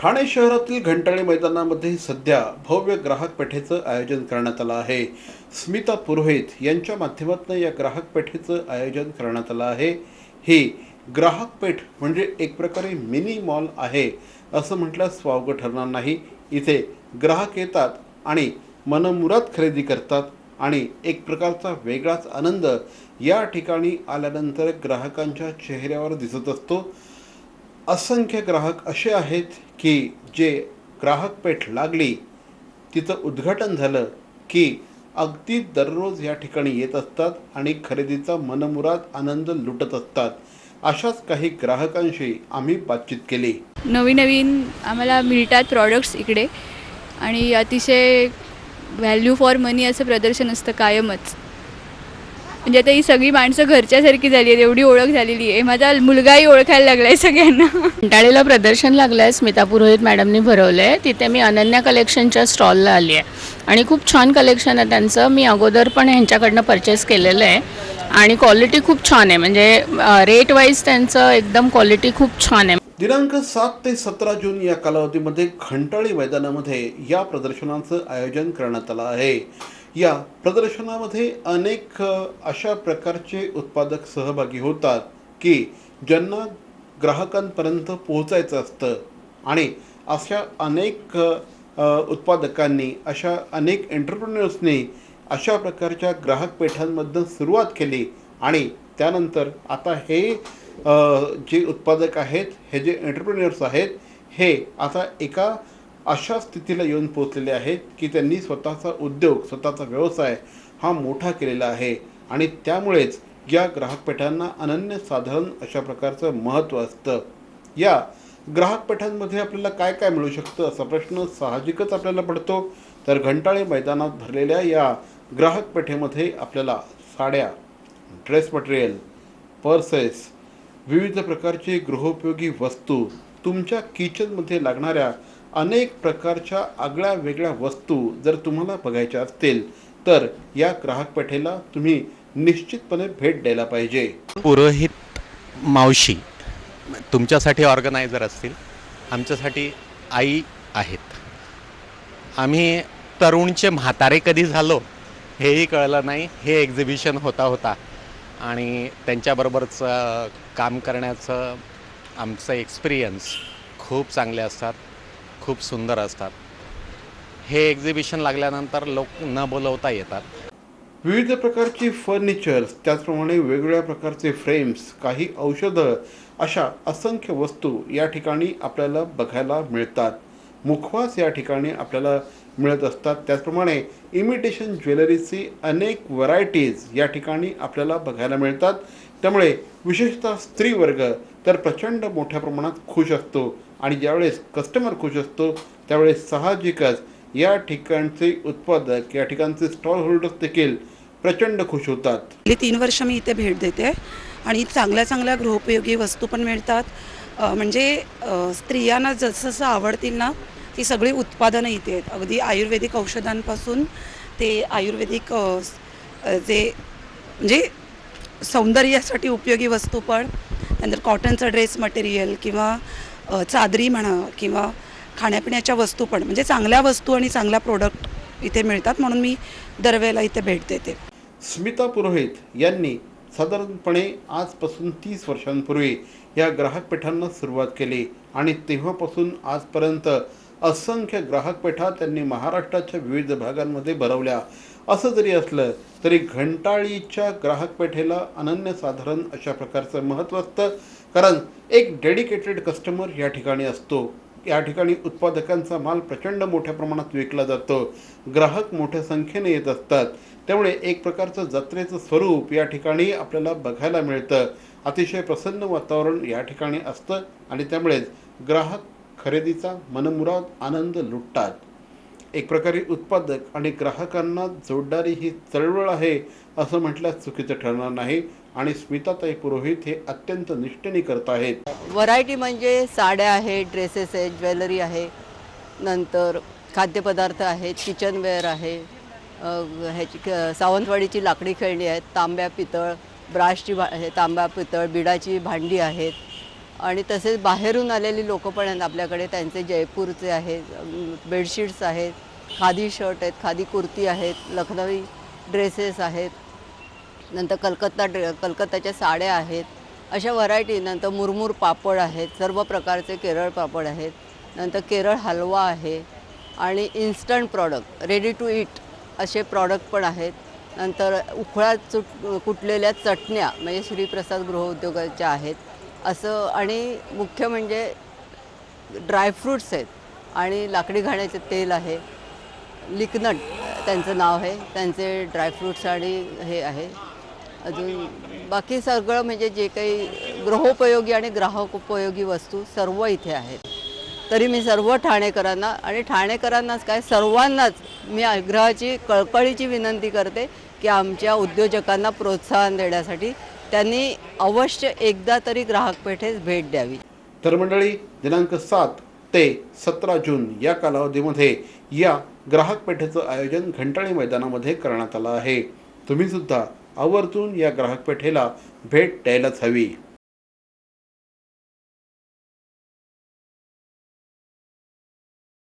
ठाणे शहरातील घंटाळी मैदानामध्ये सध्या भव्य ग्राहक पेठेचं आयोजन करण्यात आलं आहे. स्मिता पुरोहित यांच्या माध्यमातून या ग्राहक पेठेचं आयोजन करण्यात आलं आहे. ही ग्राहक पेठ म्हणजे एक प्रकारे मिनी मॉल आहे असं म्हटल्यास वावगं ठरणार नाही. इथे ग्राहक येतात आणि मनमुराद खरेदी करतात आणि एक प्रकारचा वेगळाच आनंद या ठिकाणी आल्यानंतर ग्राहकांच्या चेहऱ्यावर दिसत असतो. असंख्य ग्राहक असे आहेत की जे ग्राहक पेठ लागली तिचं उद्घाटन झालं की अगदी दररोज या ठिकाणी येत असतात आणि खरेदीचा मनमुराद आनंद लुटत असतात. अशाच काही ग्राहकांशी आम्ही बातचीत केली. नवीन नवीन आम्हाला मिळतात प्रॉडक्ट्स इकडे आणि अतिशय व्हॅल्यू फॉर मनी असं प्रदर्शन असतं कायमच. म्हणजे आता ही सगळी माणसं घरच्यासारखी झाली आहेत एवढी ओळख झालेली आहे. माझा मुलगाही ओळखायला लागला आहे सगळ्यांना. कंटाळीला प्रदर्शन लागलं आहे स्मिता पुरोहित मॅडमनी भरवलं आहे तिथे मी अनन्या कलेक्शनच्या स्टॉलला आली आहे. आणि खूप छान कलेक्शन आहे त्यांचं. मी अगोदर पण ह्यांच्याकडनं परचेस केलेलं आहे. आणि क्वालिटी खूप छान आहे. म्हणजे रेट वाईज त्यांचं एकदम क्वालिटी खूप छान आहे. दिनांक सात ते सतरा जून या कालावधीमध्ये खंटाळी मैदानामध्ये या प्रदर्शनाचं आयोजन करण्यात आलं आहे. या प्रदर्शनामध्ये अनेक अशा प्रकारचे उत्पादक सहभागी होतात की ज्यांना ग्राहकांपर्यंत पोहोचायचं असतं आणि अशा अनेक उत्पादकांनी अशा अनेक एंटरप्रेन्युअर्सनी अशा प्रकारच्या ग्राहक पेठांमधून सुरुवात केली आणि त्यानंतर आता हे जे उत्पादक आहेत हे जे एंटरप्रेन्युअर्स आहेत हे आता एका अशा स्थितीला येऊन पोचलेले आहेत की त्यांनी स्वतःचा उद्योग स्वतःचा व्यवसाय हा मोठा केलेला आहे. आणि त्यामुळेच या ग्राहकपेठांना अनन्यसाधारण अशा प्रकारचं महत्त्व असतं. या ग्राहकपेठांमध्ये आपल्याला काय काय मिळू शकतं असा प्रश्न साहजिकच आपल्याला पडतो. तर घंटाळे मैदानात भरलेल्या या ग्राहकपेठेमध्ये आपल्याला साड्या ड्रेस मटेरियल पर्सेस विविध प्रकारचे गृहोपयोगी वस्तू तुमच्या किचनमध्ये लागणाऱ्या अनेक प्रकारच्या आगळ्या वेगळ्या वस्तू जर तुम्हाला बघायच्या असतील तर या ग्राहक पेठेला तुम्ही निश्चितपणे भेट द्यायला पाहिजे. पुरोहित मावशी तुमच्यासाठी ऑर्गनायझर असतील आमच्यासाठी आई आहेत. आम्ही तरुणचे म्हातारे कधी झालो हेही कळलं नाही. हे एक्झिबिशन होता होता. आणि त्यांच्याबरोबरचं काम करण्याचं आमचं एक्सपिरियन्स खूप चांगले असतात. खूप सुंदर असतात. हे एक्झिबिशन लागल्यानंतर लोक न बोलवता येतात. विविध प्रकारची फर्निचर्स त्याचप्रमाणे वेगवेगळ्या प्रकारचे फ्रेम्स काही औषधं अशा असंख्य वस्तू या ठिकाणी आपल्याला बघायला मिळतात. मुखवास या ठिकाणी आपल्याला मिळत असतात. त्याचप्रमाणे इमिटेशन ज्वेलरीची अनेक व्हरायटीज या ठिकाणी आपल्याला बघायला मिळतात. त्यामुळे विशेषतः स्त्री वर्ग तर प्रचंड मोठ्या प्रमाणात खुश असतो. आणि ज्यावेळेस कस्टमर खुश असतो त्यावेळेस साहजिकच या ठिकाणचे उत्पादक या ठिकाणचे स्टॉल होल्डर्स देखील प्रचंड खुश होतात. गेली तीन वर्ष मी इथे भेट देते आणि चांगल्या चांगल्या गृहोपयोगी वस्तू पण मिळतात. म्हणजे स्त्रियांना जसं जसं आवडतील ना ती सगळी उत्पादनं इथे आहेत. अगदी आयुर्वेदिक औषधांपासून ते आयुर्वेदिक जे म्हणजे सौंदर्यासाठी उपयोगी वस्तू पण त्यानंतर कॉटनचं ड्रेस मटेरियल किंवा चादरी म्हणा किंवा खाण्यापिण्याच्या वस्तू पण म्हणजे चांगल्या वस्तू आणि चांगल्या प्रोडक्ट इथे मिळतात म्हणून मी दरवेळेला इथे भेट देते. स्मिता पुरोहित यांनी साधारणपणे आजपासून तीस वर्षांपूर्वी या ग्राहकपेठांना सुरुवात केली आणि तेव्हापासून आजपर्यंत असंख्य ग्राहकपेठा त्यांनी महाराष्ट्राच्या विविध भागांमध्ये भरवल्या. असं जरी असलं तरी घंटाळीच्या ग्राहकपेठेला अनन्यसाधारण अशा प्रकारचं महत्त्व असतं. कारण एक डेडिकेटेड कस्टमर या ठिकाणी असतो. या ठिकाणी उत्पादकांचा माल प्रचंड मोठ्या प्रमाणात विकला जातो. ग्राहक मोठ्या संख्येने येत असतात. त्यामुळे एक प्रकारचं जत्रेचं स्वरूप या ठिकाणी आपल्याला बघायला मिळतं. अतिशय प्रसन्न वातावरण या ठिकाणी असतं आणि त्यामुळेच ग्राहक खरेदीचा मनमुराद आनंद लुटतात. एक प्रकारे उत्पादक आणि ग्राहकांना जोडणारी ही चळवळ आहे असं म्हटल्यास चुकीचं ठरणार नाही. आणि स्मिताताई पुरोहित हे अत्यंत निष्ठेने करत आहेत. व्हरायटी म्हणजे साड्या आहेत ड्रेसेस आहेत ज्वेलरी आहे. नंतर खाद्यपदार्थ आहेत किचनवेअर आहे. अ, ह्याची क- सावंतवाडीची लाकडी खेळणी आहेत तांब्या पितळ ब्राशची भा हे तांब्या पितळ बिडाची भांडी आहेत. आणि तसेच बाहेरून आलेली लोकं पण आहेत आपल्याकडे. त्यांचे जयपूरचे आहेत अम, बेडशीट्स आहेत. खादी शर्ट आहेत खादी कुर्ती आहेत लखनवी ड्रेसेस आहेत नंतर कलकत्ता ड्रे कलकत्ताच्या साड्या आहेत अशा व्हरायटी नंतर मुरमुर पापड आहेत सर्व प्रकारचे केरळ पापड आहेत नंतर केरळ हलवा आहे आणि instant product ready to eat असे प्रॉडक्ट पण आहेत. नंतर उखळा चुट कुटलेल्या चटण्या म्हणजे श्रीप्रसाद गृहउद्योगाच्या आहेत. असं आणि मुख्य म्हणजे ड्रायफ्रूट्स आहेत आणि लाकडी घाण्याचे तेल आहे. लिकनट त्यांचं नाव आहे. त्यांचे ड्रायफ्रूट्स आणि हे आहे. अजून बाकी सगळं म्हणजे जे काही गृहोपयोगी आणि ग्राहक उपयोगी वस्तू सर्व इथे आहेत. तरी मी सर्व ठाणेकरांना आणि ठाणेकरांनाच काय सर्वांनाच मी आग्रहाची कळकळीची विनंती करते की आमच्या उद्योजकांना प्रोत्साहन देण्यासाठी त्यांनी अवश्य एकदा तरी ग्राहक पेठेस भेट द्यावी. तर मंडळी दिनांक सात ते सतरा जून या कालावधीमध्ये या ग्राहक पेठेचं आयोजन घंटाळी मैदानामध्ये करण्यात आलं आहे. तुम्ही सुद्धा आवर्जून या ग्राहक पेठेला भेट द्यायलाच हवी.